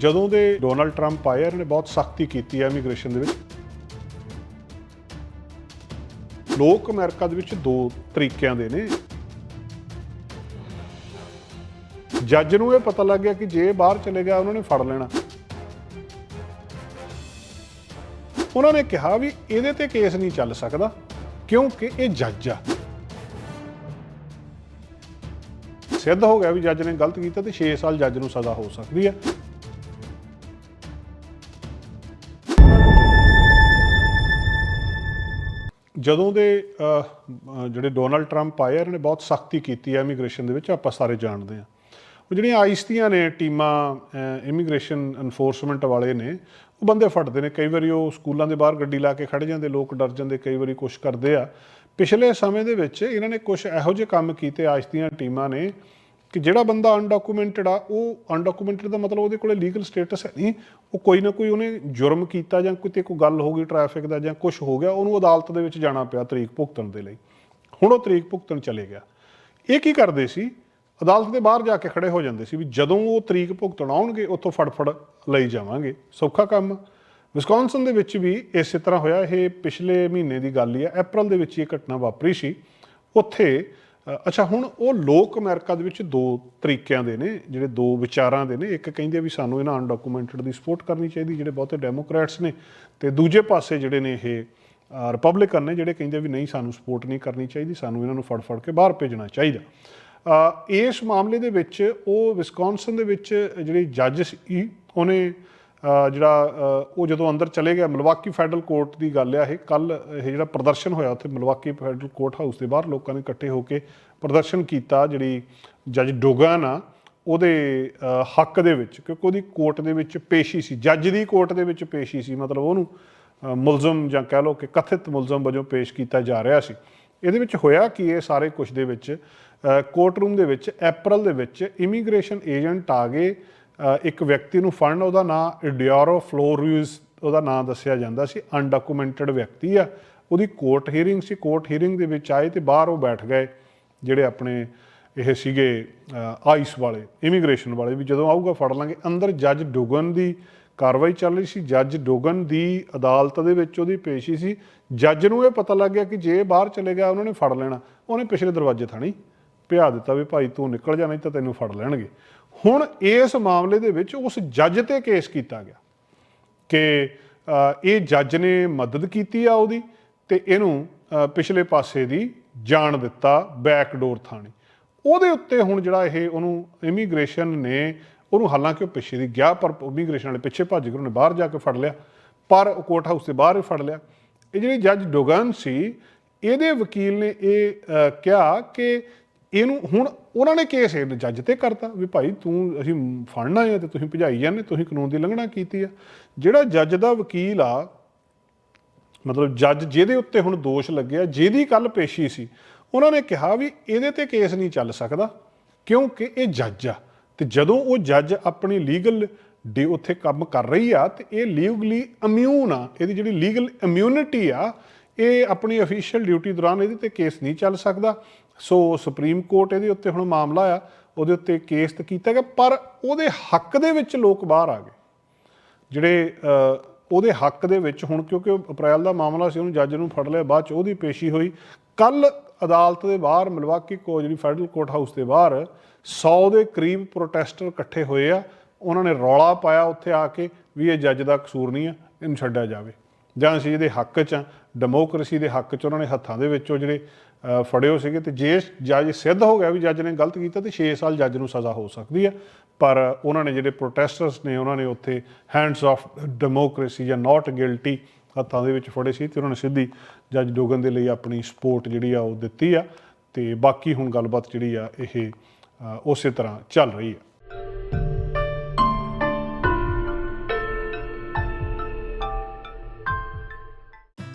ਜਦੋਂ ਦੇ Donald Trump ਆਏ ਇਹਨਾਂ ਨੇ ਬਹੁਤ ਸਖਤੀ ਕੀਤੀ ਹੈ ਇਮੀਗ੍ਰੇਸ਼ਨ ਦੇ ਵਿੱਚ। ਲੋਕ ਅਮਰੀਕਾ ਦੇ ਵਿੱਚ ਦੋ ਤਰੀਕਿਆਂ ਦੇ ਨੇ। ਜੱਜ ਨੂੰ ਇਹ ਪਤਾ ਲੱਗ ਗਿਆ ਕਿ ਜੇ ਬਾਹਰ ਚਲੇ ਗਿਆ, ਉਹਨਾਂ ਨੇ ਫੜ ਲੈਣਾ। ਉਹਨਾਂ ਨੇ ਕਿਹਾ ਵੀ ਇਹਦੇ ਤੇ ਕੇਸ ਨਹੀਂ ਚੱਲ ਸਕਦਾ, ਕਿਉਂਕਿ ਇਹ ਜੱਜ ਆ। ਸਿੱਧ ਹੋ ਗਿਆ ਵੀ ਜੱਜ ਨੇ ਗਲਤ ਕੀਤਾ ਤੇ 6 ਸਾਲ ਜੱਜ ਨੂੰ ਸਜ਼ਾ ਹੋ ਸਕਦੀ ਹੈ ਜਦੋਂ ਦੇ ਜਿਹੜੇ ਡੋਨਲਡ ਟਰੰਪ ਆਏ ਇਹਨਾਂ ਨੇ ਬਹੁਤ ਸਖਤੀ ਕੀਤੀ ਹੈ ਇਮੀਗ੍ਰੇਸ਼ਨ ਦੇ ਵਿੱਚ, ਆਪਾਂ ਸਾਰੇ ਜਾਣਦੇ ਹਾਂ ਉਹ ਜਿਹੜੀਆਂ ਆਈਸ ਦੀਆਂ ਨੇ, ਟੀਮਾਂ ਇਮੀਗ੍ਰੇਸ਼ਨ ਐਨਫੋਰਸਮੈਂਟ ਵਾਲੇ ਨੇ, ਉਹ ਬੰਦੇ ਫੜਦੇ ਨੇ। ਕਈ ਵਾਰੀ ਉਹ ਸਕੂਲਾਂ ਦੇ ਬਾਹਰ ਗੱਡੀ ਲਾ ਕੇ ਖੜ ਜਾਂਦੇ, ਲੋਕ ਡਰ ਜਾਂਦੇ, ਕਈ ਵਾਰੀ ਕੁਝ ਕਰਦੇ ਆ। ਪਿਛਲੇ ਸਮੇਂ ਦੇ ਵਿੱਚ ਇਹਨਾਂ ਨੇ ਕੁਝ ਇਹੋ ਜਿਹੇ ਕੰਮ ਕੀਤੇ ਆਈਸ ਦੀਆਂ ਟੀਮਾਂ ਨੇ ਕਿ ਜਿਹੜਾ ਬੰਦਾ ਅਨਡਾਕੂਮੈਂਟਡ ਆ, ਉਹ ਅਨਡਾਕੂਮੈਂਟਡ ਦਾ ਮਤਲਬ ਉਹਦੇ ਕੋਲੇ ਲੀਗਲ ਸਟੇਟਸ ਹੈ ਨਹੀਂ। ਉਹ ਕੋਈ ਨਾ ਕੋਈ ਉਹਨੇ ਜੁਰਮ ਕੀਤਾ ਜਾਂ ਕਿਤੇ ਕੋਈ ਗੱਲ ਹੋ ਗਈ ਟ੍ਰੈਫਿਕ ਦਾ ਜਾਂ ਕੁਝ ਹੋ ਗਿਆ, ਉਹਨੂੰ ਅਦਾਲਤ ਦੇ ਵਿੱਚ ਜਾਣਾ ਪਿਆ ਤਰੀਕ ਭੁਗਤਣ ਦੇ ਲਈ। ਹੁਣ ਉਹ ਤਰੀਕ ਭੁਗਤਣ ਚਲੇ ਗਿਆ। ਇਹ ਕੀ ਕਰਦੇ ਸੀ? ਅਦਾਲਤ ਦੇ ਬਾਹਰ ਜਾ ਕੇ ਖੜੇ ਹੋ ਜਾਂਦੇ ਸੀ ਵੀ ਜਦੋਂ ਉਹ ਤਰੀਕ ਭੁਗਤਣ ਆਉਣਗੇ, ਉੱਥੋਂ ਫੜਫੜ ਲਈ ਜਾਵਾਂਗੇ। ਸੌਖਾ ਕੰਮ। ਵਿਸਕੌਨਸਨ ਦੇ ਵਿੱਚ ਵੀ ਇਸੇ ਤਰ੍ਹਾਂ ਹੋਇਆ। ਇਹ ਪਿਛਲੇ ਮਹੀਨੇ ਦੀ ਗੱਲ ਹੀ ਹੈ। ਅਪ੍ਰੈਲ ਦੇ ਵਿੱਚ ਇਹ ਘਟਨਾ ਵਾਪਰੀ ਸੀ। ਉੱਥੇ ਅੱਛਾ, ਹੁਣ ਉਹ ਲੋਕ ਅਮਰੀਕਾ ਦੇ ਵਿੱਚ ਦੋ ਤਰੀਕਿਆਂ ਦੇ ਨੇ, ਜਿਹੜੇ ਦੋ ਵਿਚਾਰਾਂ ਦੇ ਨੇ। ਇੱਕ ਕਹਿੰਦੇ ਵੀ ਸਾਨੂੰ ਇਹਨਾਂ ਅਨਡਾਕੂਮੈਂਟਡ ਦੀ ਸਪੋਰਟ ਕਰਨੀ ਚਾਹੀਦੀ, ਜਿਹੜੇ ਬਹੁਤੇ ਡੈਮੋਕ੍ਰੈਟਸ ਨੇ, ਤੇ ਦੂਜੇ ਪਾਸੇ ਜਿਹੜੇ ਨੇ ਇਹ ਰਿਪਬਲਿਕਨ ਨੇ, ਜਿਹੜੇ ਕਹਿੰਦੇ ਵੀ ਨਹੀਂ, ਸਾਨੂੰ ਸਪੋਰਟ ਨਹੀਂ ਕਰਨੀ ਚਾਹੀਦੀ, ਸਾਨੂੰ ਇਹਨਾਂ ਨੂੰ ਫੜ ਫੜ ਕੇ ਬਾਹਰ ਭੇਜਣਾ ਚਾਹੀਦਾ। ਇਸ ਮਾਮਲੇ ਦੇ ਵਿੱਚ ਉਹ ਵਿਸਕੌਨਸਨ ਦੇ ਵਿੱਚ ਜਿਹੜੇ ਜੱਜ ਸੀ, ਉਹਨੇ ਜਿਹੜਾ ਉਹ ਜਦੋਂ ਅੰਦਰ ਚਲੇ ਗਿਆ, ਮਲਵਾਕੀ ਫੈਡਰਲ ਕੋਰਟ ਦੀ ਗੱਲ ਆ ਇਹ। ਕੱਲ ਇਹ ਜਿਹੜਾ ਪ੍ਰਦਰਸ਼ਨ ਹੋਇਆ ਉੱਥੇ ਮਲਵਾਕੀ ਫੈਡਰਲ ਕੋਰਟ ਹਾਊਸ ਦੇ ਬਾਹਰ ਲੋਕਾਂ ਨੇ ਇਕੱਠੇ ਹੋ ਕੇ ਪ੍ਰਦਰਸ਼ਨ ਕੀਤਾ। ਜਿਹੜੀ ਜੱਜ ਡੋਗਨ ਆ, ਉਹਦੇ ਹੱਕ ਦੇ ਵਿੱਚ, ਕਿਉਂਕਿ ਉਹਦੀ ਕੋਰਟ ਦੇ ਵਿੱਚ ਪੇਸ਼ੀ ਸੀ, ਜੱਜ ਦੀ ਕੋਰਟ ਦੇ ਵਿੱਚ ਪੇਸ਼ੀ ਸੀ, ਮਤਲਬ ਉਹਨੂੰ ਮੁਲਜ਼ਮ ਜਾਂ ਕਹਿ ਲਓ ਕਿ ਕਥਿਤ ਮੁਲਜ਼ਮ ਵਜੋਂ ਪੇਸ਼ ਕੀਤਾ ਜਾ ਰਿਹਾ ਸੀ। ਇਹਦੇ ਵਿੱਚ ਹੋਇਆ ਕਿ ਇਹ ਸਾਰੇ ਕੁਝ ਦੇ ਵਿੱਚ ਕੋਰਟ ਰੂਮ ਦੇ ਵਿੱਚ ਅਪ੍ਰੈਲ ਦੇ ਵਿੱਚ ਇਮੀਗ੍ਰੇਸ਼ਨ ਏਜੰਟ ਆ ਗਏ ਇੱਕ ਵਿਅਕਤੀ ਨੂੰ ਫੜਨ, ਉਹਦਾ ਨਾਮ ਇਡੀਆਰੋ ਫਲੋਰਿਊਸ ਉਹਦਾ ਨਾਮ ਦੱਸਿਆ ਜਾਂਦਾ ਸੀ ਅਨਡਾਕੂਮੈਂਟਡ ਵਿਅਕਤੀ ਆ। ਉਹਦੀ ਕੋਰਟ ਹੀਅਰਿੰਗ ਸੀ ਕੋਰਟ ਹੀਅਰਿੰਗ ਦੇ ਵਿੱਚ ਆਏ ਤੇ ਬਾਹਰ ਉਹ ਬੈਠ ਗਏ, ਜਿਹੜੇ ਆਪਣੇ ਇਹ ਸੀਗੇ ਆਈਸ ਵਾਲੇ ਇਮੀਗ੍ਰੇਸ਼ਨ ਵਾਲੇ, ਵੀ ਜਦੋਂ ਆਊਗਾ ਫੜ ਲਾਂਗੇ। ਅੰਦਰ ਜੱਜ ਡੋਗਨ ਦੀ ਕਾਰਵਾਈ ਚੱਲ ਰਹੀ ਸੀ। ਜੱਜ ਡੋਗਨ ਦੀ ਅਦਾਲਤ ਦੇ ਵਿੱਚ ਉਹਦੀ ਪੇਸ਼ੀ ਸੀ। ਜੱਜ ਨੂੰ ਇਹ ਪਤਾ ਲੱਗ ਗਿਆ ਕਿ ਜੇ ਬਾਹਰ ਚਲੇ ਗਿਆ, ਉਹਨਾਂ ਨੇ ਫੜ ਲੈਣਾ। ਉਹਨੇ ਪਿਛਲੇ ਦਰਵਾਜ਼ੇ ਥਾਣੀ ਭਿਆ ਦਿੱਤਾ ਵੀ ਭਾਈ ਤੂੰ ਨਿਕਲ ਜਾ, ਨਹੀਂ ਤਾਂ ਤੈਨੂੰ ਫੜ ਲੈਣਗੇ। ਹੁਣ ਇਸ ਮਾਮਲੇ ਦੇ ਵਿੱਚ ਉਸ ਜੱਜ ਤੇ ਕੇਸ ਕੀਤਾ ਗਿਆ ਕਿ ਇਹ ਜੱਜ ਨੇ ਮਦਦ ਕੀਤੀ ਆ ਉਹਦੀ ਤੇ ਇਹਨੂੰ ਪਿਛਲੇ ਪਾਸੇ ਦੀ ਜਾਣ ਦਿੱਤਾ ਬੈਕਡੋਰ ਥਾਣੀ। ਉਹਦੇ ਉੱਤੇ ਹੁਣ ਜਿਹੜਾ ਇਹ ਉਹਨੂੰ ਇਮੀਗ੍ਰੇਸ਼ਨ ਨੇ ਉਹਨੂੰ ਹਾਲਾਂਕਿ ਉਹ ਪਿੱਛੇ ਦੀ ਗਿਆ, ਪਰ ਇਮੀਗ੍ਰੇਸ਼ਨ ਵਾਲੇ ਪਿੱਛੇ ਭੱਜ ਕੇ ਉਹਨੇ ਬਾਹਰ ਜਾ ਕੇ ਫੜ ਲਿਆ, ਪਰ ਉਹ ਕੋਰਟ ਹਾਊਸ ਦੇ ਬਾਹਰ ਹੀ ਫੜ ਲਿਆ। ਇਹ ਜਿਹੜੀ ਜੱਜ ਡੋਗਨ ਸੀ, ਇਹਦੇ ਵਕੀਲ ਨੇ ਇਹ ਕਿਹਾ ਕਿ ਇਹਨੂੰ ਹੁਣ ਉਹਨਾਂ ਨੇ ਕੇਸ ਇਹ ਜੱਜ ਤੇ ਕਰਤਾ ਵੀ ਭਾਈ ਤੂੰ ਅਸੀਂ ਫੜਨਾ ਹੈ ਤੇ ਤੁਸੀਂ ਭਜਾਈ ਜਾਂਦੇ, ਤੁਸੀਂ ਕਾਨੂੰਨ ਦੀ ਉਲੰਘਣਾ ਕੀਤੀ ਆ ਜਿਹੜਾ ਜੱਜ ਦਾ ਵਕੀਲ ਆ, ਮਤਲਬ ਜੱਜ ਜਿਹਦੇ ਉੱਤੇ ਹੁਣ ਦੋਸ਼ ਲੱਗਿਆ, ਜਿਹਦੀ ਕੱਲ ਪੇਸ਼ੀ ਸੀ, ਉਹਨਾਂ ਨੇ ਕਿਹਾ ਵੀ ਇਹਦੇ ਤੇ ਕੇਸ ਨਹੀਂ ਚੱਲ ਸਕਦਾ ਕਿਉਂਕਿ ਇਹ ਜੱਜ ਆ। ਤੇ ਜਦੋਂ ਉਹ ਜੱਜ ਆਪਣੀ ਲੀਗਲ ਡੇ ਉੱਥੇ ਕੰਮ ਕਰ ਰਹੀ ਆ ਤੇ ਇਹ ਲੀਗਲੀ ਇਮਿਊਨ ਆ, ਇਹਦੀ ਜਿਹੜੀ ਲੀਗਲ ਇਮਿਊਨਿਟੀ ਆ, ਇਹ ਆਪਣੀ ਅਫੀਸ਼ੀਅਲ ਡਿਊਟੀ ਦੌਰਾਨ ਇਹਦੇ ਤੇ ਕੇਸ ਨਹੀਂ ਚੱਲ ਸਕਦਾ। ਸੋ ਸੁਪਰੀਮ ਕੋਰਟ ਇਹਦੇ ਉੱਤੇ ਹੁਣ ਮਾਮਲਾ ਆ, ਉਹਦੇ ਉੱਤੇ ਕੇਸ ਤਾਂ ਕੀਤਾ ਗਿਆ, ਪਰ ਉਹਦੇ ਹੱਕ ਦੇ ਵਿੱਚ ਲੋਕ ਬਾਹਰ ਆ ਗਏ। ਜਿਹੜੇ ਉਹਦੇ ਹੱਕ ਦੇ ਵਿੱਚ ਹੁਣ ਕਿਉਂਕਿ ਉਹ ਅਪ੍ਰੈਲ ਦਾ ਮਾਮਲਾ ਸੀ, ਉਹਨੂੰ ਜੱਜ ਨੂੰ ਫੜ ਲਿਆ, ਬਾਅਦ ਚ ਉਹਦੀ ਪੇਸ਼ੀ ਹੋਈ। ਕੱਲ ਅਦਾਲਤ ਦੇ ਬਾਹਰ, ਮਿਲਵਾਕੀ ਕੋ ਜਿਹੜੀ ਫੈਡਰਲ ਕੋਰਟ ਹਾਊਸ ਦੇ ਬਾਹਰ 100 ਦੇ ਕਰੀਬ ਪ੍ਰੋਟੈਸਟਰ ਇਕੱਠੇ ਹੋਏ ਆ। ਉਹਨਾਂ ਨੇ ਰੌਲਾ ਪਾਇਆ ਉੱਥੇ ਆ ਕੇ ਵੀ ਇਹ ਜੱਜ ਦਾ ਕਸੂਰ ਨਹੀਂ ਆ, ਇਹਨੂੰ ਛੱਡਿਆ ਜਾਵੇ। ਜਾਂ ਅਸੀਂ ਇਹਦੇ ਹੱਕ 'ਚ ਆ, ਡੈਮੋਕ੍ਰੇਸੀ ਦੇ ਹੱਕ 'ਚ ਉਹਨਾਂ ਨੇ ਹੱਥਾਂ ਦੇ ਵਿੱਚ ਉਹ ਜਿਹੜੇ ਅ, ਫੜੇ ਹੋ ਸੀਗੇ ਤੇ ਜੇ ਜੱਜ ਸਿੱਧ ਹੋ ਗਿਆ ਵੀ ਜੱਜ ਨੇ ਗਲਤ ਕੀਤਾ ਤੇ 6 ਸਾਲ ਜੱਜ ਨੂੰ ਸਜ਼ਾ ਹੋ ਸਕਦੀ ਹੈ। ਪਰ ਉਹਨਾਂ ਨੇ ਜਿਹੜੇ ਪ੍ਰੋਟੈਸਟਰਸ ਨੇ ਉਹਨਾਂ ਨੇ ਉੱਥੇ ਹੈਂਡਸ ਆਫ ਡੈਮੋਕ੍ਰੇਸੀ ਜਾਂ ਨਾਟ ਗਿਲਟੀ ਹੱਥਾਂ ਦੇ ਵਿੱਚ ਫੜੇ ਸੀ ਤੇ ਉਹਨਾਂ ਨੇ ਸਿੱਧੀ ਜੱਜ ਡੋਗਨ ਦੇ ਲਈ ਆਪਣੀ ਸਪੋਰਟ ਜਿਹੜੀ ਆ ਉਹ ਦਿੱਤੀ ਆ ਤੇ ਬਾਕੀ ਹੁਣ ਗੱਲਬਾਤ ਜਿਹੜੀ ਆ ਇਹ ਉਸੇ ਤਰ੍ਹਾਂ ਚੱਲ ਰਹੀ ਆ